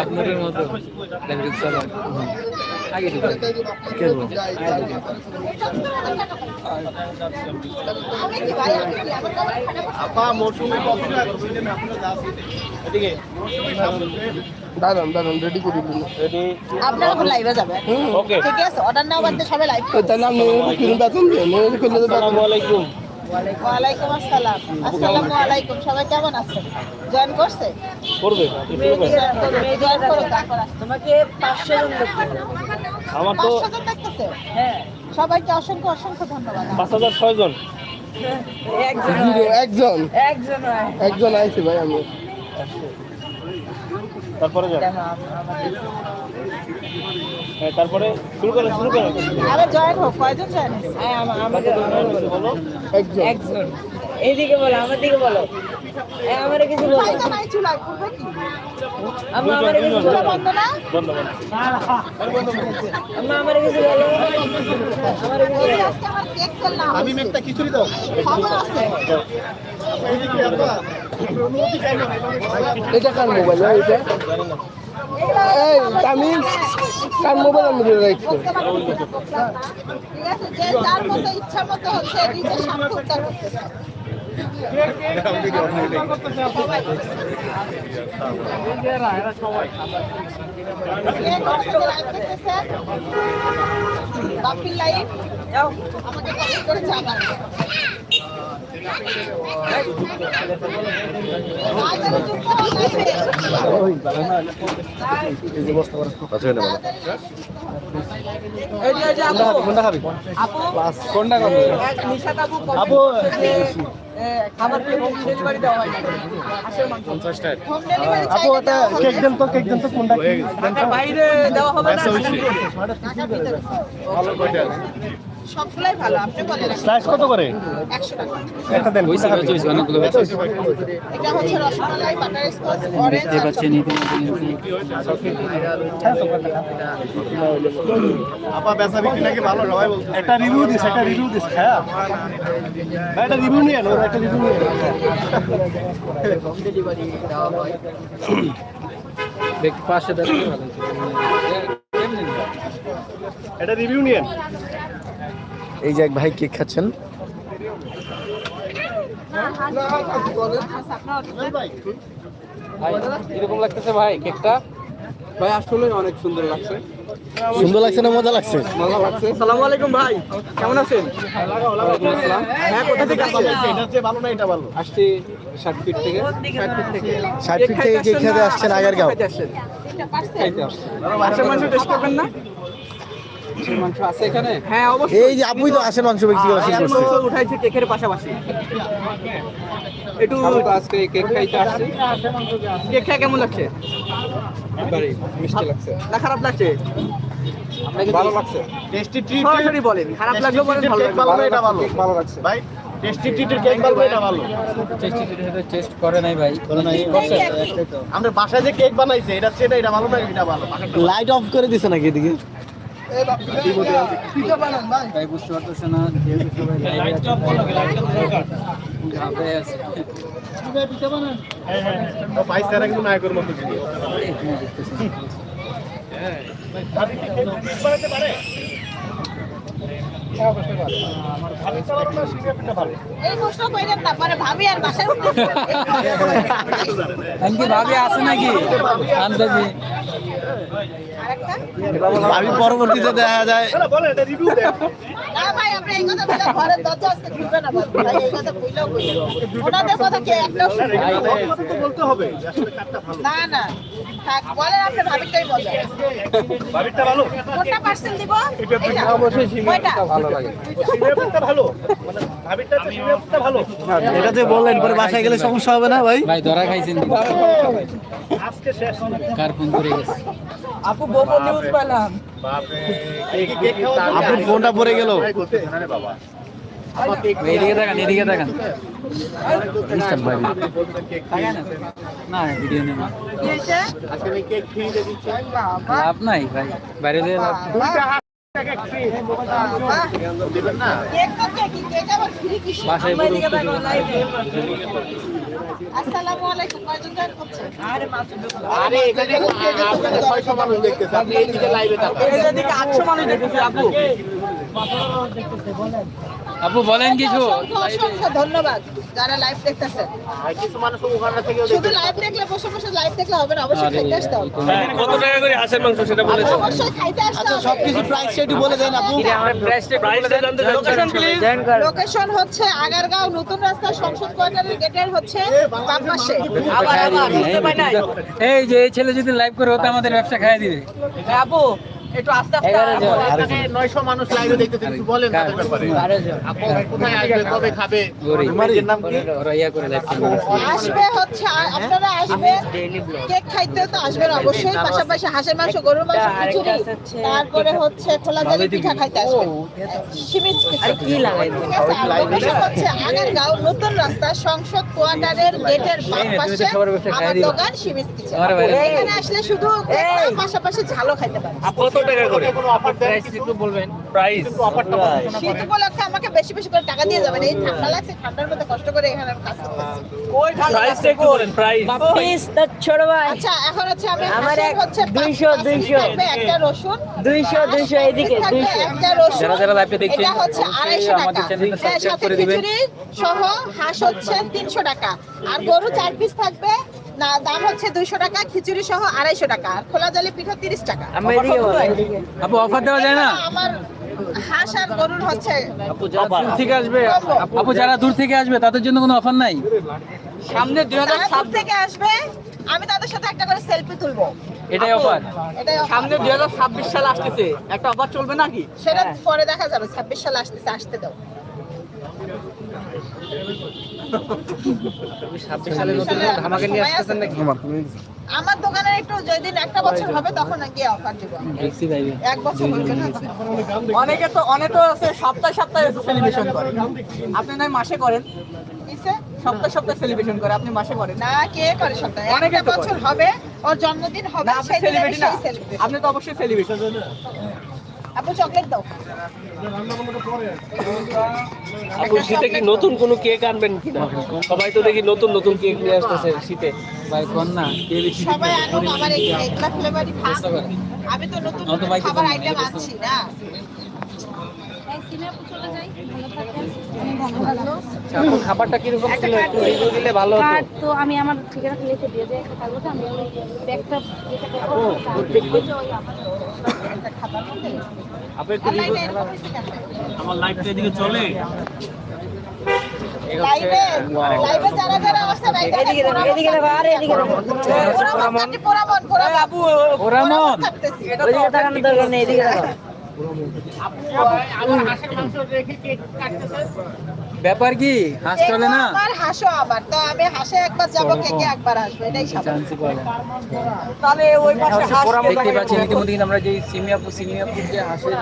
আপনাদের মতো ডাইরেক্ট চালান আগে দিবেন কে বল আপা মৌসুমি কফি এদিকে। দাঁড়ান দাঁড়ান রেডি করে দিন। রেডি আপনারা লাইভে যাবে ওকে ঠিক আছে অর্ডার নাও বাদে সবাই লাইভ তাহলে আপনি কিরম বেতন দেন নইলে করলে তো বেতন। আসসালামু আলাইকুম। ওয়ালাইকুম আসসালাম। আসসালামু আলাইকুম। সবাই কেমন আছেন? জয়েন করছে? করবে জয়েন করো তারপর আসো। তোমাকে পাঁচশো জন আমার তো জন দেখতেছে হ্যাঁ। সবাইকে অসংখ্য অসংখ্য ধন্যবাদ। পাঁচ হাজার ছয় জন। একজন একজন। একজন আইছি একজন ভাই আমি। তারপরে হ্যাঁ, তারপরে শুরু করেন শুরু করেন আরে জয়েন হোক কয়জন জয়েন হয়েছে? হ্যাঁ, বলো। একজন। একজন। এইদিকে বলো আমার দিকে বলো। হ্যাঁ, আমারে কিছু বলো। আম্মা আমারে কিছু বলো। বন্ধ না? ধন্যবাদ। আম্মা আমারে কিছু বলো। আমারে কিছু আমি মেঘটা খিচুড়ি দাও। খবর আছে এটা কার মোবাইল এটা? এই আমি কার মোবাইল আমি ধরে রাখছি আমাকে করে আপু খাবার হোম ডেলিভারি হয় বাইরে দেওয়া হবে সবগুলাই ভালো আপনি বলেন। স্লাইস কত করে? একশো টাকা। একটা দেন। হয়েছে হয়েছে হয়েছে অনেকগুলো এটা হচ্ছে রসমালাই বাটার স্কচ অরেঞ্জ দেখতে পাচ্ছেন আপা বেচা বিক্রি নাকি ভালো সবাই বলছে। একটা রিভিউ দিস একটা রিভিউ দিস হ্যাঁ একটা রিভিউ নিয়ে ওরা একটা রিভিউ নিয়ে দেখতে পাশে ভালো একটা রিভিউ নিয়ে এই যে এক ভাই কেক খাচ্ছেন। ভাই কীরকম লাগতেছে ভাই কেকটা? ভাই আসলে অনেক সুন্দর লাগছে। সুন্দর লাগছে না মজা লাগছে? মজা লাগছে। আসসালামু আলাইকুম ভাই কেমন আছেন? হ্যাঁ কোথা থেকে আসছেন? এটা চেয়ে ভালো না এটা ভালো। আসছি ষাট ফিট থেকে। ষাট ফিট থেকে ষাট ফিট থেকে কেক খেতে আসছেন। আগারগাঁও আসছেন এটা টেস্ট করবেন না? মাছের মাংস আছে এখানে? হ্যাঁ অবশ্যই। এই যে আপুই তো আসেন মাংস বিক্রি করা শুরু হাঁসের করছে উঠাইছে কেকের পাশাপাশি। একটু আজকে কেক খাইতে আসছি। কেক খেয়ে কেমন লাগছে? এবারে মিষ্টি লাগছে। না খারাপ লাগছে? ভালো লাগছে। টেস্টি ট্রিট সরাসরি বলেন খারাপ লাগলেও বলেন ভালো লাগবে। ভালো না এটা ভালো ভালো। লাগছে ভাই টেস্টি ট্রিটের কেক ভালো এটা ভালো। টেস্ট করে নাই ভাই। আমরা বাসায় যে কেক বানাইছে এটা সেটা এটা ভালো না এটা ভালো। লাইট অফ করে দিছে নাকি এদিকে? ভাই বুঝতে পারতেছে না যেহেতু সবাই লাইভে আছে বাইশ তারা কিন্তু না করব কিছু এই প্রশ্ন কইরেন না পরে ভাবি আর বাসায় ভাবি আছে নাকি? আন্দাজি আমি পরবর্তীতে দেখা যায়। বলে এটা রিভিউ দেন না ভাই আপনি এই কথা বলে ঘরের দরজা আজকে খুলবে না। থাক বলেন আপনি ভাবিটাই ভালো? কোনটা দিব? এটা অবশ্যই কয়টা? ভালো লাগে। সিমেন্টটা ভালো? মানে ভাবিটা সিমেন্টটা ভালো। এটা যে বললেন পরে বাসায় গেলে সমস্যা হবে না ভাই? ভাই ধরা খাইছেন আজকে শেষ কার ফোন করে গেছে? আপু নিউজ পেলাম ফোনটা পড়ে গেল। বাবা। এদিকে দেখান এদিকে দেখান। ভাই না না ভিডিও নেই। কি হয়েছে? আজকে আমি কেক ফ্রি দিয়ে দিচ্ছি লাভ নাই ভাই বাইরে দিয়ে লাভ বাবা, বাহ। কেক তো কেকই, কেক আবার free কিসে? বাসায়। আসসালামু আলাইকুম, মানুষ দেখতেছে। আপু। আপু বলেন কিছু। অসংখ্য ধন্যবাদ যারা লাইভ দেখতেছেন শুধু লাইভ দেখলে বসে বসে লাইভ দেখলে হবে না অবশ্যই খাইতে আসতে হবে। কত টাকা করে হাঁসের মাংস সেটা বলে দেন। অবশ্যই খাইতে আসতে আচ্ছা সবকিছু প্রাইস একটু বলে দেন আপু। প্রাইসটা জানতে লোকেশন প্লিজ লোকেশন হচ্ছে আগারগাঁও নতুন রাস্তা সংসদ কোয়ার্টারের গেটের হচ্ছে বাম পাশে। আবার আবার বুঝতে পাই নাই। এই যে এই ছেলে যদি লাইভ করে হতো আমাদের ব্যবসা খাইয়ে দিবে। আপু একটু আস্তে আস্তে নয়শো মানুষ লাইভে দেখতেছে কিছু বলেন তাদের ব্যাপারে। কোথায় আসবে কবে খাবে? নাম কি? ওরা করে লাইভ আসবে হচ্ছে আপনারা আসবেন কেক খাইতেও তো আসবেন অবশ্যই পাশাপাশি হাঁসের মাংস গরুর মাংস খিচুড়ি তারপরে হচ্ছে খোলা জালি পিঠা খাইতে আসবেন। কি লাগাই ঠিক আছে আর location হচ্ছে নতুন রাস্তা সংসদ কোয়ার্টারের গেটের বাম পাশে আমার দোকান কিচেন এখানে আসলে শুধু পাশাপাশি ঝালও খাইতে পারেন কত টাকা করে। একটু বলবেন। প্রাইস শীত উপলক্ষে আমাকে বেশি বেশি করে টাকা দিয়ে যাবেন। এই ঠান্ডা লাগছে ঠান্ডার মধ্যে কষ্ট করে এখানে আমি কাজ করতেছি। ওই ঠান্ডা প্রাইসটা একটু বলেন প্রাইস প্লিজ তার ছোট ভাই। আচ্ছা এখন হচ্ছে আমি আমার এক- হচ্ছে পাঁচ- দুইশো, পাঁচ piece দুইশো। থাকবে, একটা রসুন। দুইশো, হাঁস দুইশো, পাঁচ এদিকে, piece থাকবে, দুইশো। একটা রসুন। যারা যারা এ দেখছেন, এটা হচ্ছে অবশ্যই আড়াইশো আমাদের টাকা। চ্যানেলটা হ্যাঁ, করে দিবেন। সহ হাঁস হচ্ছে তিনশো টাকা। আর গরু চার পিস থাকবে দাম হচ্ছে দুইশো টাকা খিচুড়ি সহ আড়াইশো টাকা আর খোলা জালি পিঠা তিরিশ টাকা। আপু অফার দেওয়া যায় না? আমার হাঁস আর গরুর হচ্ছে থেকে আসবে। আপু যারা দূর থেকে আসবে তাদের জন্য কোনো অফার নাই? সামনে দুই হাজার থেকে আসবে আমি তাদের সাথে একটা করে সেলফি তুলবো। এটাই অফার। সামনে দুই হাজার ছাব্বিশ সাল আসতেছে। একটা অফার চলবে নাকি? সেটা পরে দেখা যাবে ছাব্বিশ সালে আসতেছে আসতে দাও। ধামাকে নিয়ে আসতেছেন নাকি? আমার দোকানের একটু যেদিন একটা বছর হবে তখন গিয়ে অফার দিব। এক বছর অনেকে তো অনেকে আছে সপ্তাহে সপ্তাহে সেলিব্রেশন করে। আপনি নয় মাসে করেন? সপ্তাহে সপ্তাহে সেলিব্রেশন করে আপনি মাসে করেন? না কে করে সপ্তাহে? অনেকে বছর হবে ওর জন্মদিন হবে আপনি তো অবশ্যই সেলিব্রেশন আপু চকলেট দাও। আপু শীতে কি নতুন কোনো কেক আনবেন কিনা? সবাই তো দেখি নতুন নতুন কেক নিয়ে আসতেছে শীতে। ভাই কোন না? কে বেশি সবাই আনুক আমার এই এগুলা ফ্লেভারই খাক আমি তো নতুন খাবার আইটেম আনছি না। খাবারটা কীরকম ছিল? একটু রিভিউ দিলে ভালো হতো। কার্ড তো আমি আমার ঠিকানা লিখে দিয়ে যাই একটা কাগজে আমি ওই ব্যাগটা যেটা করব একটা? আমার এদিকে চলে। লাইভে লাইভে যারা যারা আছে ভাই এদিকে এদিকে আরে এদিকে দেখো। পোড়ামন পোড়ামন পোড়ামন। আপু ওরামন থাকতেছি ওইদিকে তাকানোর দরকার নেই, এদিকে দেখো। ব্যাপার কি? হাঁস চলে না? আমার হাসো আবার। তো আমি হাসে একবার যাব কে একবার আসবে এটাই চান্সই তাহলে ওই পাশে হাঁস দেখতে পাচ্ছেন ইতিমধ্যে আমরা যে সিমিয়াপুর সিমিয়াপুর যে হাঁসের